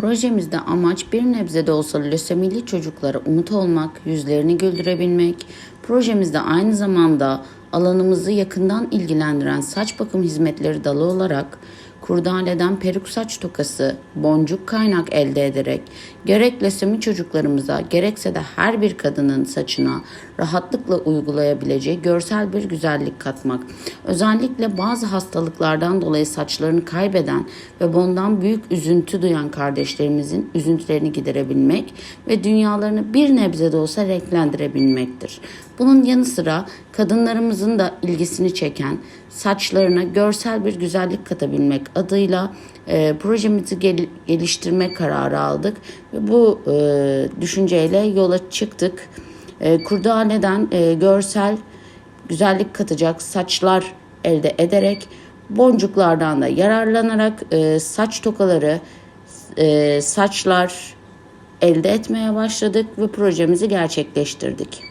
Projemizde amaç bir nebze de olsa lösemili çocuklara umut olmak, yüzlerini güldürebilmek. Projemizde aynı zamanda alanımızı yakından ilgilendiren saç bakım hizmetleri dalı olarak kurdaleden peruk saç tokası, boncuk kaynak elde ederek gerek lösemi çocuklarımıza gerekse de her bir kadının saçına rahatlıkla uygulayabileceği görsel bir güzellik katmak. Özellikle bazı hastalıklardan dolayı saçlarını kaybeden ve bundan büyük üzüntü duyan kardeşlerimizin üzüntülerini giderebilmek ve dünyalarını bir nebze de olsa renklendirebilmektir. Bunun yanı sıra kadınlarımızın da ilgisini çeken saçlarına görsel bir güzellik katabilmek adıyla e, projemizi gel- geliştirme kararı aldık ve bu e, düşünceyle yola çıktık. E, Kurdale'den e, görsel güzellik katacak saçlar elde ederek boncuklardan da yararlanarak e, saç tokaları, e, saçlar elde etmeye başladık ve projemizi gerçekleştirdik.